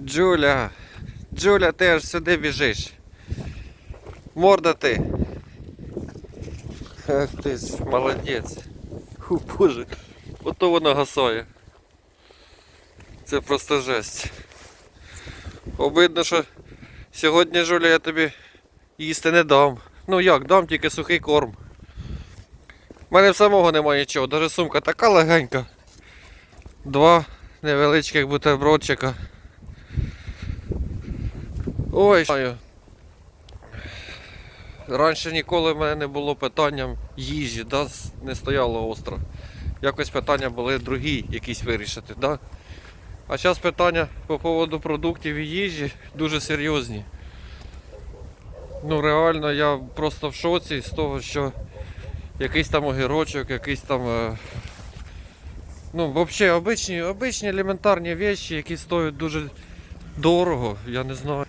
Джуля, Джуля, ти аж сюди біжиш. Морда ти. Ах ти ж молодець. Фу, боже, ото вона гасає. Це просто жесть. Обидно, що сьогодні, Жуля, я тобі їсти не дам. Ну як, дам тільки сухий корм. У мене самого немає нічого, навіть сумка така легенька. Два невеличких бутербродчика. Ой, знаю. Раніше ніколи в мене не було питання їжі, да? не стояло остро. Якось питання були другі якісь вирішити, да? А зараз питання по поводу продуктів і їжі дуже серйозні. Ну реально я просто в шоці з того, що якийсь там огірочок, якийсь там. е, Ну, взагалі, обичні, обичні елементарні речі, які стоять дуже дорого, я не знаю.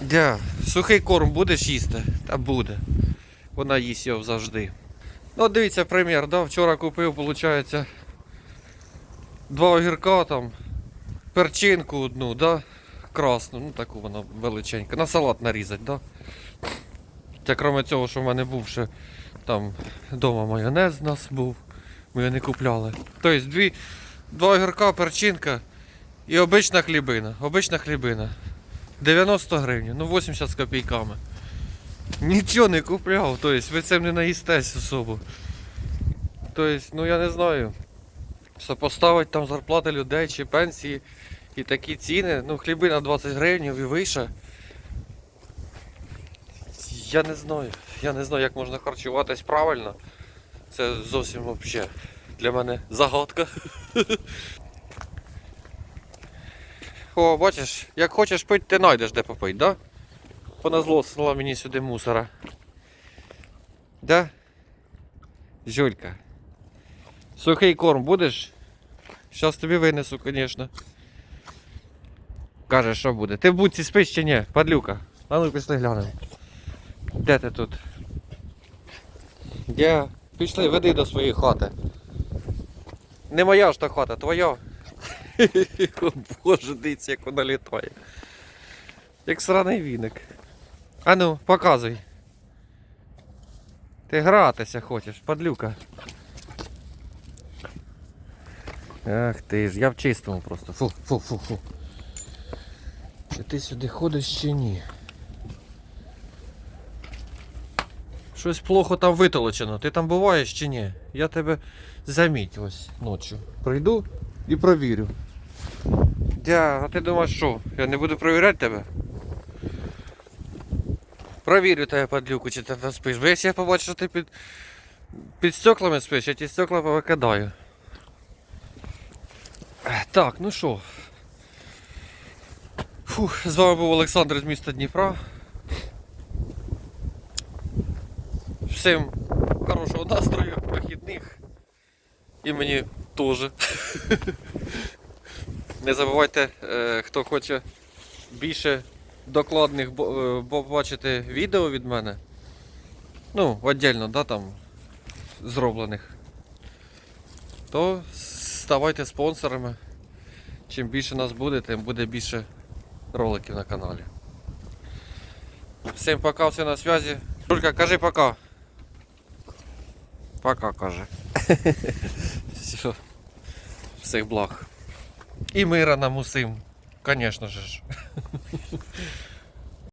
Дя, сухий корм будеш їсти? Та буде. Вона їсть його завжди. Ну, дивіться, примір, да? вчора купив, виходить, два огірка там, перчинку одну, да? красну, ну таку вона величенька. На салат нарізати, да? Та крім цього, що в мене був ще там вдома майонез у нас був, ми його не купляли. Тобто дві, два огірка, перчинка і обична хлібина. Обична хлібина. 90 гривень, ну 80 з копійками. Нічого не купляв, тобто ви цим не наїстесь особо. Тобто, ну я не знаю. Сопоставить там зарплати людей чи пенсії і такі ціни, ну хлібина 20 гривень і вище. Я не знаю. Я не знаю, як можна харчуватись правильно. Це зовсім взагалі для мене загадка. О, бачиш, як хочеш пити, ти знайдеш де попити, да? Поназлосила мені сюди мусора. Да? Жулька. Сухий корм будеш? Щас тобі винесу, звісно. Каже, що буде. Ти в будці спиш чи ні? Падлюка. А ну пішли глянемо. Де ти тут? Я. Пішли, веди до своєї хати. Не моя ж та хата, твоя. О, Боже, дивіться, як вона літає. Як сраний віник. А ну, показуй. Ти гратися хочеш, падлюка. Ах ти ж, я в чистому просто. Фу, фу, фу, фу. Чи ти сюди ходиш чи ні? Щось плохо там витолочено. Ти там буваєш чи ні? Я тебе заміть ось ночі. Прийду і провірю. Дя, а ти думаєш що? Я не буду провіряти тебе? Провірю тебе, падлюку, чи ти там спиш. Бо якщо я побачу, що ти під, під стеклами спиш, я ті стекла повикидаю. Так, ну що. Фух, з вами був Олександр з міста Дніпра. Всім хорошого настрою, вихідних. І мені теж. Не забувайте, е, хто хоче більше докладних бо- е, відео від мене. Ну, віддільно, да, там зроблених. То ставайте спонсорами. Чим більше нас буде, тим буде більше роликів на каналі. Всім пока, все на связі. Жулька, кажи пока. Пока, каже. Все. Всіх благ. І мира нам усім. Же ж.